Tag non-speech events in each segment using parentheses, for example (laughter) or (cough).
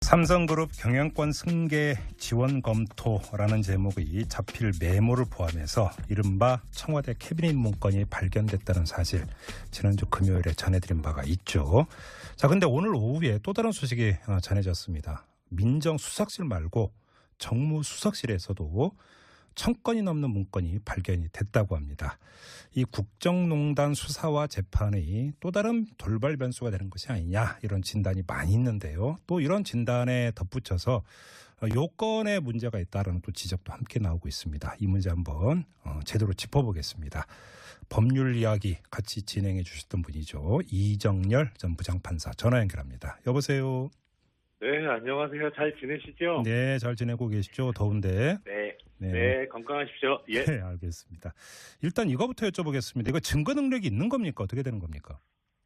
삼성그룹 경영권 승계 지원 검토라는 제목의 자필 메모를 포함해서 이른바 청와대 캐비닛 문건이 발견됐다는 사실 지난주 금요일에 전해드린 바가 있죠. 자, 근데 오늘 오후에 또 다른 소식이 어, 전해졌습니다. 민정수석실 말고 정무수석실에서도 천 건이 넘는 문건이 발견이 됐다고 합니다. 이 국정농단 수사와 재판의 또 다른 돌발 변수가 되는 것이 아니냐 이런 진단이 많이 있는데요. 또 이런 진단에 덧붙여서 어, 요건에 문제가 있다라는 또 지적도 함께 나오고 있습니다. 이 문제 한번 어, 제대로 짚어보겠습니다. 법률 이야기 같이 진행해 주셨던 분이죠. 이정열 전 부장판사 전화 연결합니다. 여보세요. 네, 안녕하세요. 잘 지내시죠? 네, 잘 지내고 계시죠? 더운데. 네, 네. 네, 건강하십시오. 예. 네, 알겠습니다. 일단 이거부터 여쭤보겠습니다. 이거 증거 능력이 있는 겁니까? 어떻게 되는 겁니까?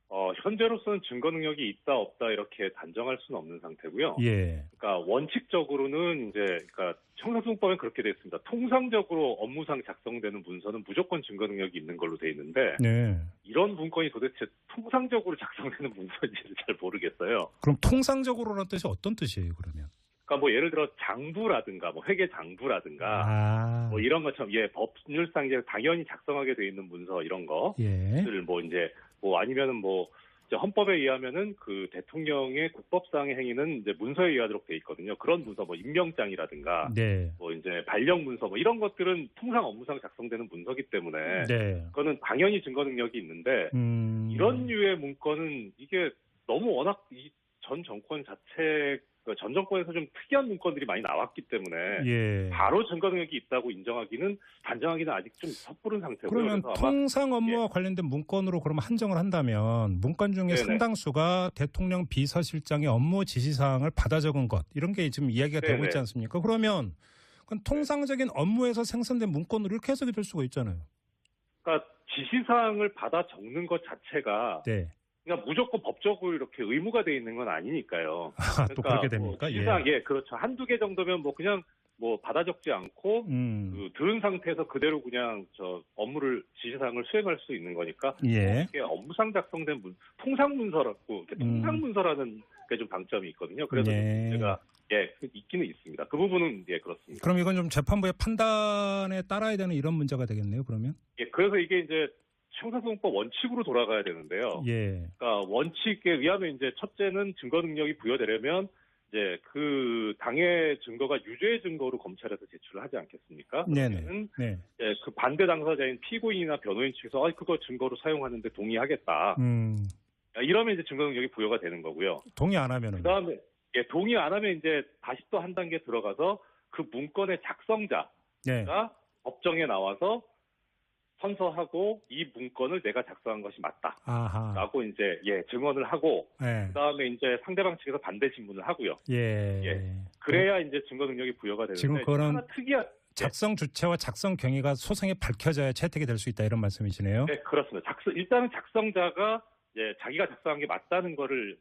어, 현재로서는 증거 능력이 있다 없다 이렇게 단정할 수는 없는 상태고요. 예. 그러니까 원칙적으로는 이제 그러니까 형사소송법엔 그렇게 돼 있습니다. 통상적으로 업무상 작성되는 문서는 무조건 증거 능력이 있는 걸로 돼 있는데 네. 이런 문건이 도대체 통상적으로 (laughs) 작성되는 문서인지를 잘 모르겠어요. 그럼 통상적으로라는 뜻이 어떤 뜻이에요, 그러면? 그러니까 뭐 예를 들어 장부라든가 뭐 회계 장부라든가 아. 뭐 이런 것처럼 예 법률상 이제 당연히 작성하게 돼 있는 문서 이런 거 예. 를뭐 이제 뭐 아니면은 뭐 헌법에 의하면은 그 대통령의 국법상의 행위는 이제 문서에 의하도록 돼 있거든요. 그런 문서 뭐 임명장이라든가 네. 뭐 이제 발령 문서 뭐 이런 것들은 통상 업무상 작성되는 문서기 때문에 네. 그거는 당연히 증거 능력이 있는데 음. 이런 류의 문건은 이게 너무 워낙 이 전 정권 자체 그 전 정권에서 좀 특이한 문건들이 많이 나왔기 때문에 예. 바로 증거 능력이 있다고 인정하기는 단정하기는 아직 좀 섣부른 상태고요. 그러면 예. 통상 업무와 관련된 문건으로 그러면 한정을 한다면 문건 중에 네네. 상당수가 대통령 비서실장의 업무 지시사항을 받아 적은 것 이런 게 지금 이야기가 되고 네네. 있지 않습니까? 그러면 그건 통상적인 업무에서 생산된 문건으로 이렇게 해석이 될 수가 있잖아요. 그러니까 지시사항을 받아 적는 것 자체가 네. 그러니까 무조건 법적으로 이렇게 의무가 돼 있는 건 아니니까요. 아, (laughs) 또 그렇게 됩니까? 뭐 지시사항, 예. 그렇죠. 한두 개 정도면 뭐 그냥 뭐 받아 적지 않고 음. 그 들은 상태에서 그대로 그냥 저 업무를 지시사항을 수행할 수 있는 거니까 예. 이게 업무상 작성된 문, 통상 문서라고 이렇게 음. 통상 문서라는 게 좀 방점이 있거든요. 그래서 예. 제가 예 있기는 있습니다. 그 부분은 예 그렇습니다. 그럼 이건 좀 재판부의 판단에 따라야 되는 이런 문제가 되겠네요. 그러면. 예 그래서 이게 이제 형사소송법 원칙으로 돌아가야 되는데요. 예. 그러니까 원칙에 의하면 이제 첫째는 증거 능력이 부여되려면 이제 그 당의 증거가 유죄 증거로 검찰에서 제출을 하지 않겠습니까? 네네. 네. 이제 그 반대 당사자인 피고인이나 변호인 측에서 아 그거 증거로 사용하는데 동의하겠다. 음. 이러면 이제 증거 능력이 부여가 되는 거고요. 동의 안 하면은. 그다음에 예, 동의 안 하면 이제 다시 또 한 단계 들어가서 그 문건의 작성자가 네. 법정에 나와서 선서하고 이 문건을 내가 작성한 것이 맞다. 아하. 라고 이제 예 증언을 하고 예. 그다음에 이제 상대방 측에서 반대 신문을 하고요. 예. 예. 그래야 이제 증거 능력이 부여가 되는데 지금 하나 특이한 작성 주체와 작성 경위가 소송에 밝혀져야 채택이 될 수 있다 이런 말씀이시네요. 네 그렇습니다. 작성 일단은 작성자가 예 자기가 작성한 게 맞다는 거를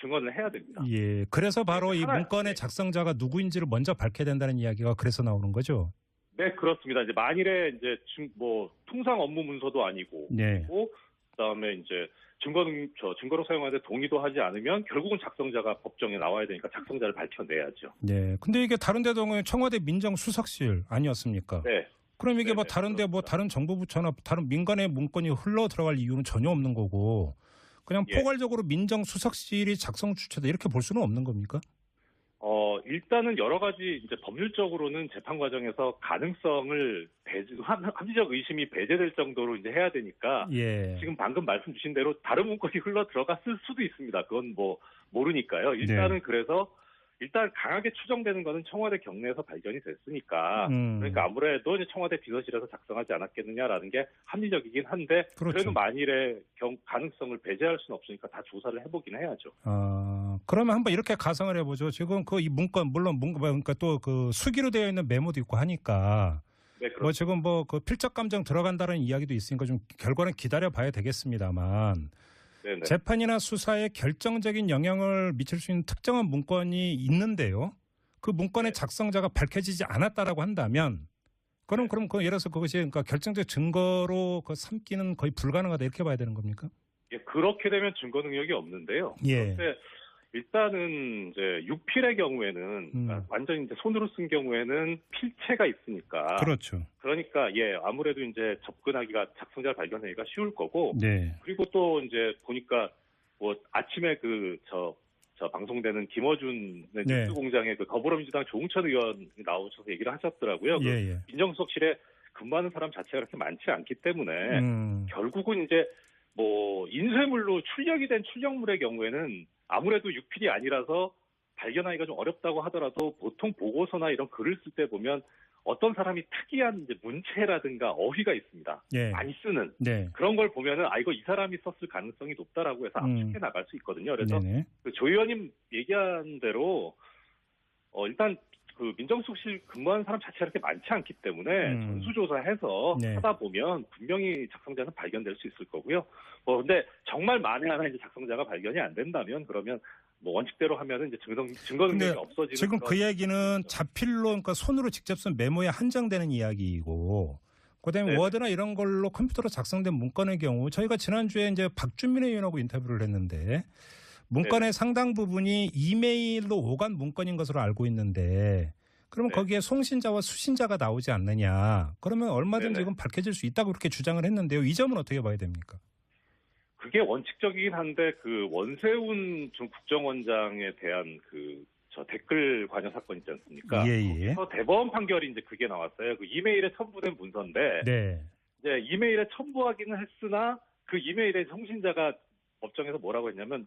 증언을 해야 됩니다. 예. 그래서 바로 이 하나- 문건의 네. 작성자가 누구인지를 먼저 밝혀야 된다는 이야기가 그래서 나오는 거죠. 네 그렇습니다. 이제 만일에 이제 증- 뭐 통상 업무 문서도 아니고 네. 고 그다음에 이제 증거 능- 저 증거로 사용하는데 동의도 하지 않으면 결국은 작성자가 법정에 나와야 되니까 작성자를 밝혀내야죠. 네. 근데 이게 다른 데도 청와대 민정수석실 아니었습니까? 네. 그럼 이게 뭐 네네, 다른데 뭐. 다른 정부 부처나 다른 민간의 문건이 흘러 들어갈 이유는 전혀 없는 거고 그냥 예. 포괄적으로 민정수석실이 작성 주체다 이렇게 볼 수는 없는 겁니까? 어, 일단은 여러 가지 이제 법률적으로는 재판 과정에서 가능성을 배제, 합- 합리적 의심이 배제될 정도로 이제 해야 되니까 예. 지금 방금 말씀 주신 대로 다른 문건이 흘러 들어갔을 수도 있습니다. 그건 뭐 모르니까요. 일단은 네. 그래서 일단 강하게 추정되는 거는 청와대 경내에서 발견이 됐으니까 음. 그러니까 아무래도 이제 청와대 비서실에서 작성하지 않았겠느냐라는 게 합리적이긴 한데 그 그렇죠. 래도 만일에 경, 가능성을 배제할 수는 없으니까 다 조사를 해보긴 해야죠. 아, 그러면 한번 이렇게 가상을 해보죠. 지금 그 이 문건 물론 문건 그러니까 또 그 수기로 되어 있는 메모도 있고 하니까 네, 뭐 그렇죠. 지금 뭐 그 필적 감정 들어간다는 이야기도 있으니까 좀 결과는 기다려 봐야 되겠습니다만 네네. 재판이나 수사에 결정적인 영향을 미칠 수 있는 특정한 문건이 있는데요. 그 문건의 네. 작성자가 밝혀지지 않았다라고 한다면 그럼 네. 그럼 그 예를 들어서 그것이 그러니까 결정적 증거로 그 삼기는 거의 불가능하다 이렇게 봐야 되는 겁니까? 예, 그렇게 되면 증거 능력이 없는데요. 예. 그런데 일단은 이제 유필의 경우에는 음. 그러니까 완전히 이제 손으로 쓴 경우에는 필체가 있으니까 그렇죠. 그러니까 예 아무래도 이제 접근하기가 작성자 발견하기가 쉬울 거고 네. 그리고 또 이제 보니까 뭐 아침에 그저 저 방송되는 김어준 네. 뉴스 공장의 그 더불어민주당 조홍천 의원이 나오셔서 얘기를 하셨더라고요. 그 예, 예. 민정수석실에 근무하는 사람 자체가 그렇게 많지 않기 때문에 음. 결국은 이제 뭐 인쇄물로 출력이 된 출력물의 경우에는 아무래도 유필이 아니라서 발견하기가 좀 어렵다고 하더라도 보통 보고서나 이런 글을 쓸 때 보면 어떤 사람이 특이한 문체라든가 어휘가 있습니다. 예. 많이 쓰는 네. 그런 걸 보면은 아 이거 이 사람이 썼을 가능성이 높다라고 해서 음. 압축해 나갈 수 있거든요. 그래서. 그 조 의원님 얘기한 대로 어 일단 그 민정수석실 근무하는 사람 자체가 그렇게 많지 않기 때문에 음. 전수조사해서 네. 하다 보면 분명히 작성자는 발견될 수 있을 거고요. 뭐 근데 정말 만에 하나 이제 작성자가 발견이 안 된다면 그러면 뭐 원칙대로 하면은 이제 증거 증거 능력이 없어지는 지금 그 얘기는 자필로 그러니까 손으로 직접 쓴 메모에 한정되는 이야기이고 그다음에 네. 워드나 이런 걸로 컴퓨터로 작성된 문건의 경우 저희가 지난주에 이제 박준민 의원하고 인터뷰를 했는데 문건의 상당 부분이 이메일로 오간 문건인 것으로 알고 있는데 그러면 네. 거기에 송신자와 수신자가 나오지 않느냐 그러면 얼마든지 네네. 이건 밝혀질 수 있다고 그렇게 주장을 했는데요 이 점은 어떻게 봐야 됩니까? 그게 원칙적이긴 한데 그 원세훈 전 국정원장에 대한 그 저 댓글 관여 사건 있지 않습니까? 예예 그래서 대법원 판결이 이제 그게 나왔어요. 그 이메일에 첨부된 문서인데 네 이제 이메일에 첨부하기는 했으나 그 이메일에 송신자가 법정에서 뭐라고 했냐면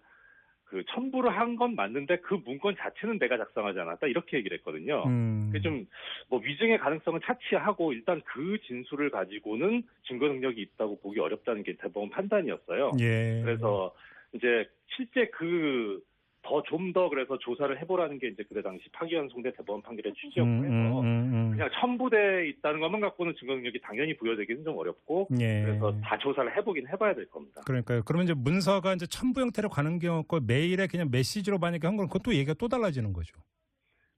그 첨부를 한 건 맞는데 그 문건 자체는 내가 작성하지 않았다 이렇게 얘기를 했거든요. 음. 그게 좀 뭐 위증의 가능성은 차치하고 일단 그 진술을 가지고는 증거 능력이 있다고 보기 어렵다는 게 대법원 판단이었어요. 예 그래서 이제 실제 그 더좀더 그래서 조사를 해보라는 게 이제 그때 당시 파기환 송대 대법원 판결의 취지였고 음, 해서 음, 음, 음. 그냥 첨부돼 있다는 것만 갖고는 증거 능력이 당연히 부여되기는 좀 어렵고 예. 그래서 다 조사를 해보긴 해봐야 될 겁니다. 그러니까요. 그러면 이제 문서가 이제 첨부 형태로 가는 경우 고 메일에 그냥 메시지로 만약에 한 건 그것도 얘기가 또 달라지는 거죠.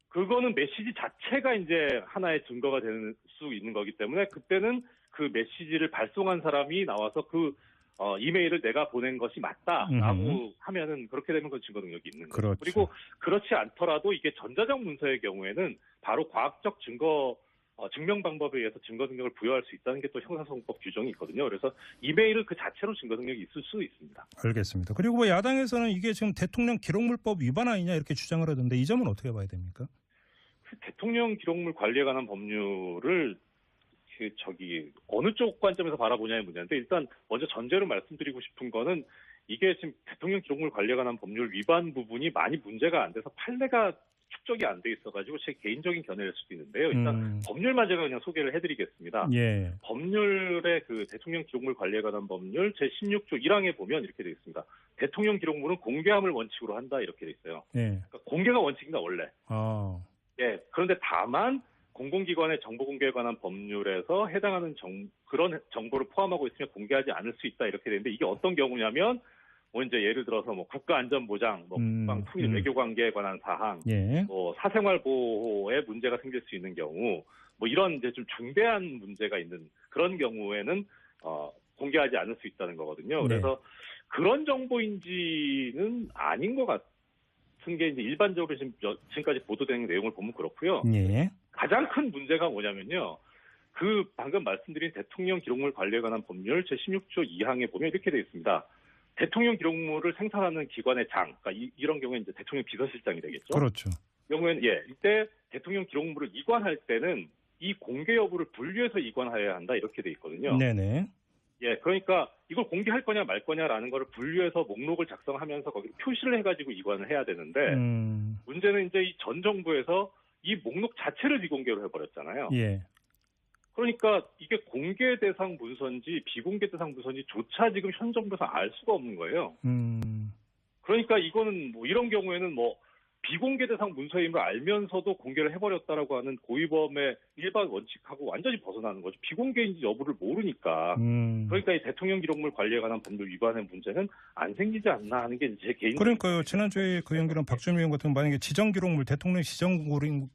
그거는 메시지 자체가 이제 하나의 증거가 될 수 있는 거기 때문에 그때는 그 메시지를 발송한 사람이 나와서 그 어, 이메일을 내가 보낸 것이 맞다라고 음흠. 하면은 그렇게 되면 그 증거 능력이 있는 거죠. 그렇죠. 그리고 그렇지 않더라도 이게 전자적 문서의 경우에는 바로 과학적 증거 어, 증명 방법에 의해서 증거 능력을 부여할 수 있다는 게 또 형사소송법 규정이 있거든요. 그래서 이메일을 그 자체로 증거 능력이 있을 수 있습니다. 알겠습니다. 그리고 뭐 야당에서는 이게 지금 대통령 기록물법 위반 아니냐 이렇게 주장을 하던데 이 점은 어떻게 봐야 됩니까? 그 대통령 기록물 관리에 관한 법률을 그 저기 어느 쪽 관점에서 바라보냐의 문제인데 일단 먼저 전제로 말씀드리고 싶은 거는 이게 지금 대통령 기록물 관리에 관한 법률 위반 부분이 많이 문제가 안 돼서 판례가 축적이 안 돼 있어가지고 제 개인적인 견해일 수도 있는데요. 일단 음, 법률만 제가 그냥 소개를 해드리겠습니다. 예. 법률의 그 대통령 기록물 관리에 관한 법률 제 16조 1항에 보면 이렇게 되어 있습니다. 대통령 기록물은 공개함을 원칙으로 한다 이렇게 되어 있어요. 예. 그러니까 공개가 원칙입니다 원래. 아. 예. 그런데 다만 공공기관의 정보 공개에 관한 법률에서 해당하는 정, 그런 정보를 포함하고 있으면 공개하지 않을 수 있다 이렇게 되는데 이게 어떤 경우냐면 뭐 이제 예를 들어서 뭐 국가안전보장, 뭐 음, 국방 통일 음. 외교관계에 관한 사항, 예. 뭐 사생활 보호에 문제가 생길 수 있는 경우, 뭐 이런 이제 좀 중대한 문제가 있는 그런 경우에는 어, 공개하지 않을 수 있다는 거거든요. 네. 그래서 그런 정보인지는 아닌 것 같 은 게 이제 일반적으로 지금 여- 지금까지 보도되는 내용을 보면 그렇고요. 예. 가장 큰 문제가 뭐냐면요. 그 방금 말씀드린 대통령 기록물 관리에 관한 법률 제16조 2항에 보면 이렇게 되어 있습니다. 대통령 기록물을 생산하는 기관의 장, 그러니까 이, 런 경우에 이제 대통령 비서실장이 되겠죠. 그렇죠. 경우에는 예, 이때 대통령 기록물을 이관할 때는 이 공개 여부를 분류해서 이관해야 한다 이렇게 돼 있거든요. 네네. 예, 그러니까 이걸 공개할 거냐 말 거냐라는 거를 분류해서 목록을 작성하면서 거기 표시를 해가지고 이관을 해야 되는데 음, 문제는 이제 이 전 정부에서 이 목록 자체를 비공개로 해버렸잖아요. 예. 그러니까 이게 공개 대상 문서인지 비공개 대상 문서인지조차 지금 현 정부에서 알 수가 없는 거예요. 음, 그러니까 이거는 뭐 이런 경우에는 뭐 비공개 대상 문서임을 알면서도 공개를 해버렸다라고 하는 고위범의 일반 원칙하고 완전히 벗어나는 거죠. 비공개인지 여부를 모르니까. 음. 그러니까 이 대통령 기록물 관리에 관한 법률 위반의 문제는 안 생기지 않나 하는 게 제 개인. 그러니까요. 지난주에 그 연기는 박준미 의원 같은 건 만약에 지정 기록물, 대통령 지정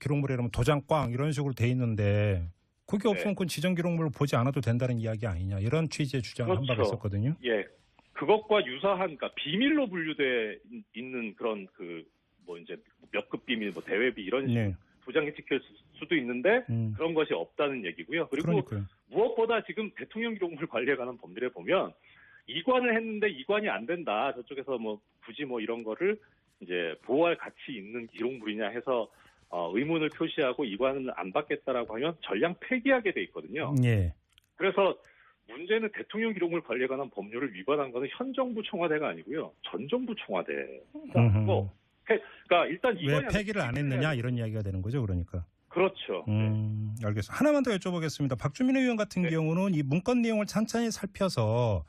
기록물이라면 도장 꽝 이런 식으로 돼 있는데 그게 네. 없으면 그 지정 기록물을 보지 않아도 된다는 이야기 아니냐 이런 취지의 주장을 그렇죠. 있었거든요. 예. 그것과 유사한 그러니까 비밀로 분류돼 있- 있는 그런 그 뭐 이제 몇급 비밀, 뭐 대외비 이런 식으로 네. 도장이 찍힐 수- 수도 있는데 음. 그런 것이 없다는 얘기고요. 그리고 그러니까요. 무엇보다 지금 대통령 기록물 관리에 관한 법률에 보면 이관을 했는데 이관이 안 된다. 저쪽에서 뭐 굳이 뭐 이런 거를 이제 보호할 가치 있는 기록물이냐 해서 어, 의문을 표시하고 이관을 안 받겠다라고 하면 전량 폐기하게 돼 있거든요. 예. 그래서 문제는 대통령 기록물 관리에 관한 법률을 위반한 것은 현 정부 청와대가 아니고요. 전 정부 청와대가. 뭐 그러니까 일단 왜 폐기를 안 했느냐 이런 이야기가 되는 거죠, 그러니까. 그렇죠. 음, 알겠습니다. 하나만 더 여쭤보겠습니다. 박주민 의원 같은 네. 경우는 이 문건 내용을 찬찬히 살펴서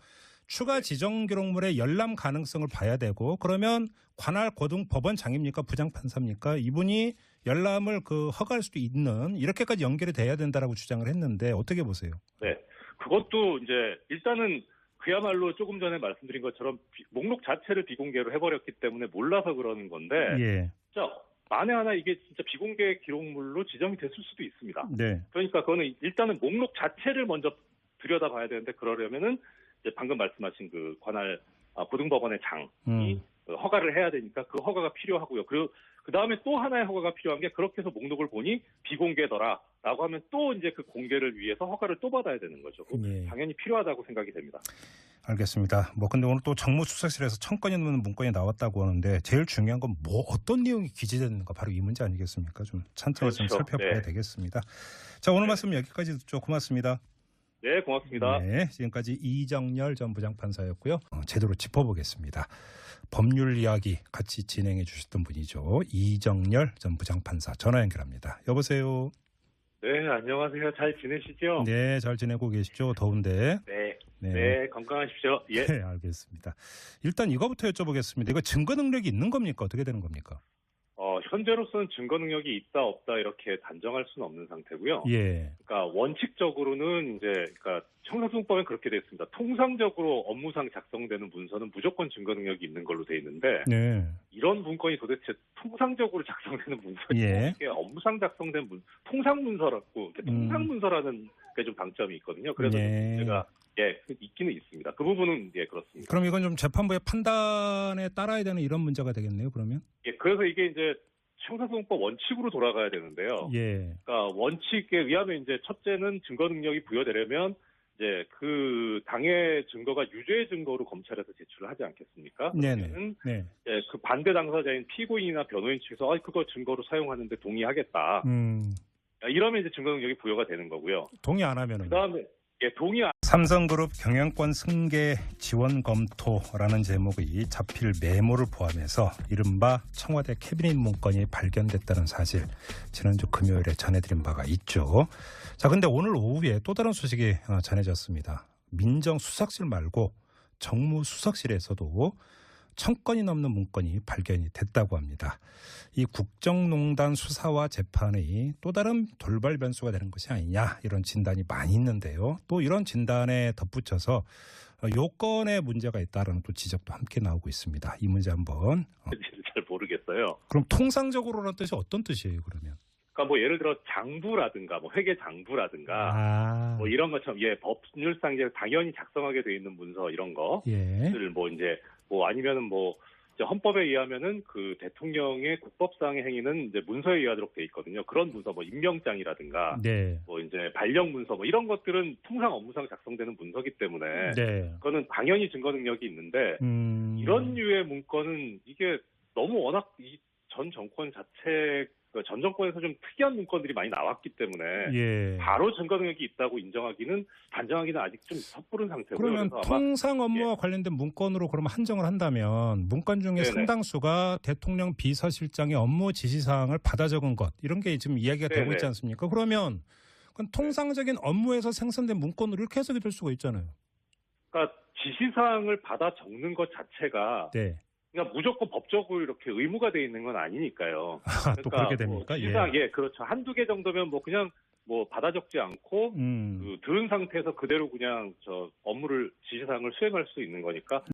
추가 지정 기록물의 열람 가능성을 봐야 되고 그러면 관할 고등 법원장입니까 부장판사입니까 이분이 열람을 그 허가할 수도 있는 이렇게까지 연결이 돼야 된다라고 주장을 했는데 어떻게 보세요? 네. 그것도 이제 일단은 그야말로 조금 전에 말씀드린 것처럼 비- 목록 자체를 비공개로 해버렸기 때문에 몰라서 그러는 건데 예, 진짜 만에 하나 이게 진짜 비공개 기록물로 지정이 됐을 수도 있습니다. 네, 그러니까 그거는 일단은 목록 자체를 먼저 들여다봐야 되는데 그러려면은 이제 방금 말씀하신 그 관할 아, 고등법원의 장이 음, 그 허가를 해야 되니까 그 허가가 필요하고요. 그리고 그 다음에 또 하나의 허가가 필요한 게 그렇게 해서 목록을 보니 비공개더라라고 하면 또 이제 그 공개를 위해서 허가를 또 받아야 되는 거죠. 예. 당연히 필요하다고 생각이 됩니다. 알겠습니다. 뭐 근데 오늘 또 정무수석실에서 천 건이 넘는 문건이 나왔다고 하는데 제일 중요한 건 뭐 어떤 내용이 기재되는가 바로 이 문제 아니겠습니까? 좀 천천히 좀 그렇죠. 살펴봐야 네. 되겠습니다. 자 오늘 말씀 여기까지 듣죠. 고맙습니다. 네, 고맙습니다. 네, 지금까지 이정열 전 부장판사였고요. 어, 제대로 짚어보겠습니다. 법률 이야기 같이 진행해 주셨던 분이죠. 이정열 전 부장판사 전화 연결합니다. 여보세요. 네, 안녕하세요. 잘 지내시죠? 네, 잘 지내고 계시죠? 더운데. 네, 네. 네, 건강하십시오. 예. 네, 알겠습니다. 일단 이거부터 여쭤보겠습니다. 이거 증거 능력이 있는 겁니까? 어떻게 되는 겁니까? 어, 현재로서는 증거 능력이 있다 없다 이렇게 단정할 수는 없는 상태고요. 예. 그러니까 원칙적으로는 이제 그러니까 형사소송법엔 그렇게 돼 있습니다. 통상적으로 업무상 작성되는 문서는 무조건 증거 능력이 있는 걸로 돼 있는데 네. 이런 문건이 도대체 통상적으로 (laughs) 작성되는 문서지 예. 이게 업무상 작성된 문 통상 문서라고 이렇게 음. 통상 문서라는 게좀 방점이 있거든요. 그래서 네. 제가 예 있기는 있습니다. 그 부분은 예 그렇습니다. 그럼 이건 좀 재판부의 판단에 따라야 되는 이런 문제가 되겠네요. 그러면. 예, 그래서 이게 이제 형사소송법 원칙으로 돌아가야 되는데요. 예. 그러니까 원칙에 의하면 이제 첫째는 증거 능력이 부여되려면 이제 그 당의 증거가 유죄 증거로 검찰에서 제출을 하지 않겠습니까? 네네. 네. 이제 그 반대 당사자인 피고인이나 변호인 측에서 아 그거 증거로 사용하는데 동의하겠다. 음. 이러면 이제 증거 능력이 부여가 되는 거고요. 동의 안 하면은. 그다음에 예, 동의 안 삼성그룹 경영권 승계 지원 검토라는 제목의 자필 메모를 포함해서 이른바 청와대 캐비닛 문건이 발견됐다는 사실 지난주 금요일에 전해드린 바가 있죠. 자, 근데 오늘 오후에 또 다른 소식이 어, 전해졌습니다. 민정수석실 말고 정무수석실에서도 천 건이 넘는 문건이 발견이 됐다고 합니다. 이 국정농단 수사와 재판의 또 다른 돌발 변수가 되는 것이 아니냐 이런 진단이 많이 있는데요. 또 이런 진단에 덧붙여서 어, 요건에 문제가 있다라는 또 지적도 함께 나오고 있습니다. 이 문제 한번 어, 잘 모르겠어요. 그럼 통상적으로라는 뜻이 어떤 뜻이에요? 그러면 그러니까 뭐 예를 들어 장부라든가 뭐 회계 장부라든가 아, 뭐 이런 것처럼 예 법률상 이제 당연히 작성하게 돼 있는 문서 이런 거 예, 를뭐 이제 뭐 아니면은 뭐 이제 헌법에 의하면은 그 대통령의 국법상의 행위는 이제 문서에 의하도록 돼 있거든요. 그런 문서 뭐 임명장이라든가 네, 뭐 이제 발령 문서 뭐 이런 것들은 통상 업무상 작성되는 문서기 때문에 네, 그거는 당연히 증거 능력이 있는데 음, 이런 류의 문건은 이게 너무 워낙 이 전 정권 자체 그 전 정권에서 좀 특이한 문건들이 많이 나왔기 때문에 예. 바로 증거 능력이 있다고 인정하기는 단정하기는 아직 좀 섣부른 상태고요. 그러면 예. 통상 업무와 관련된 문건으로 그러면 한정을 한다면 문건 중에 네네. 상당수가 대통령 비서실장의 업무 지시사항을 받아 적은 것 이런 게 지금 이야기가 되고 네네. 있지 않습니까? 그러면 그건 통상적인 업무에서 생산된 문건으로 이렇게 해석이 될 수가 있잖아요. 그러니까 지시사항을 받아 적는 것 자체가 네. 그러니까 무조건 법적으로 이렇게 의무가 돼 있는 건 아니니까요. 아, 또 그렇게 됩니까? 뭐 지시사항 예. 그렇죠. 한두 개 정도면 뭐 그냥 뭐 받아 적지 않고 음. 그 들은 상태에서 그대로 그냥 저 업무를 지시사항을 수행할 수 있는 거니까